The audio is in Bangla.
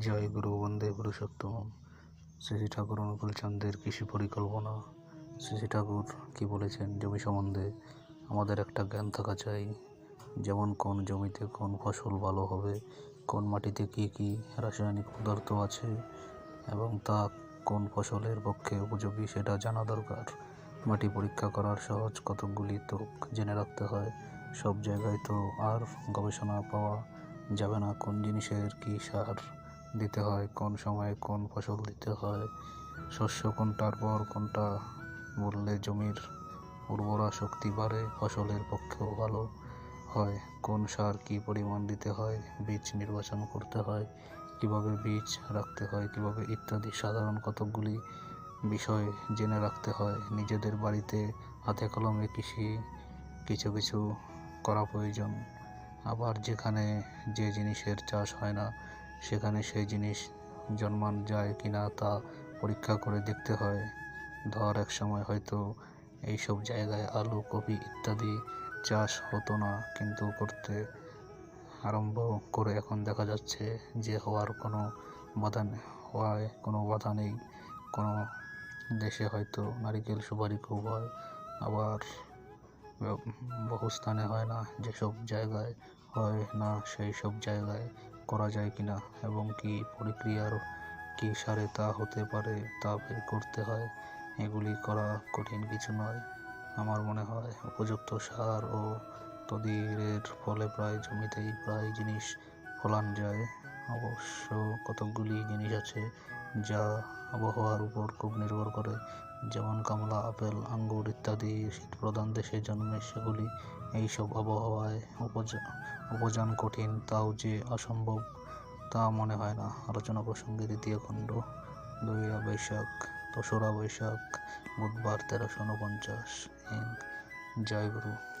জয় গুরু, বন্দে পুরুষোত্তম শ্রী ঠাকুর অনুকূল চন্দ্রের কৃষি পরিকল্পনা। শ্রী ঠাকুর কি বলেছেন? জমি সম্বন্ধে আমাদের একটা জ্ঞান থাকা চাই। যেমন কোন জমিতে কোন ফসল ভালো হবে, কোন মাটিতে কী কী রাসায়নিক পদার্থ আছে, এবং তা কোন ফসলের পক্ষে উপযোগী সেটা জানা দরকার। মাটি পরীক্ষা করার সহজ কতকগুলি তো জেনে রাখতে হয়। সব জায়গায় তো আর গবেষণা পাওয়া যাবে না কোন জিনিসের কী সার। দিতে হয়, কোন সময়ে কোন ফসল দিতে হয়, শস্য কোনটার পর কোনটা বললে জমির উর্বরা শক্তি বাড়ে, ফসলের পক্ষেও ভালো হয়, কোন সার কী পরিমাণ দিতে হয়, বীজ নির্বাচন করতে হয়, কীভাবে বীজ রাখতে হয়, কীভাবে ইত্যাদি। সাধারণ কতকগুলি বিষয় জেনে রাখতে হয়। নিজেদের বাড়িতে হাতে কলমে কৃষি, কিছু কিছু করা প্রয়োজন। আবার যেখানে যে জিনিসের চাষ হয় না সেখানে সেই জিনিস জন্মান যায় কিনা তা পরীক্ষা করে দেখতে হয়। ধর, এক সময় হয়তো এইসব জায়গায় আলু, কপি ইত্যাদি চাষ হতো না, কিন্তু করতে আরম্ভ করে এখন দেখা যাচ্ছে যে হওয়ার কোনো বাধা হওয়ায় কোনো বাধা নেই। কোনো দেশে হয়তো নারিকেল, সুপারি খুব হয় আবার বহু স্থানে হয় না। যেসব জায়গায় হয় না, সেই সব জায়গায় করা যায় কিনা এবং কি প্রক্রিয়ার কী সারে তা হতে পারে তা বের করতে হয়, এগুলি করা কঠিন কিছু নয়। আমার মনে হয় উপযুক্ত সার ও তদিরের ফলে প্রায় জমিতেই প্রায় জিনিস ফলান যায়। অবশ্য কতকগুলি জিনিস আছে যা আবহাওয়ার উপর খুব নির্ভর করে, যেমন কমলা, আপেল, আঙ্গুর ইত্যাদি শীতপ্রধান দেশে জন্মে সেগুলি এইসব আবহাওয়ায় উপজা, উপজান কঠিন, তাও যে অসম্ভব তা মনে হয় না। আলোচনা প্রসঙ্গে দ্বিতীয় খণ্ড, দুইরা বৈশাখ, দোসরা বৈশাখ, বুধবার তেরোশো উনপঞ্চাশ। জয় গুরু।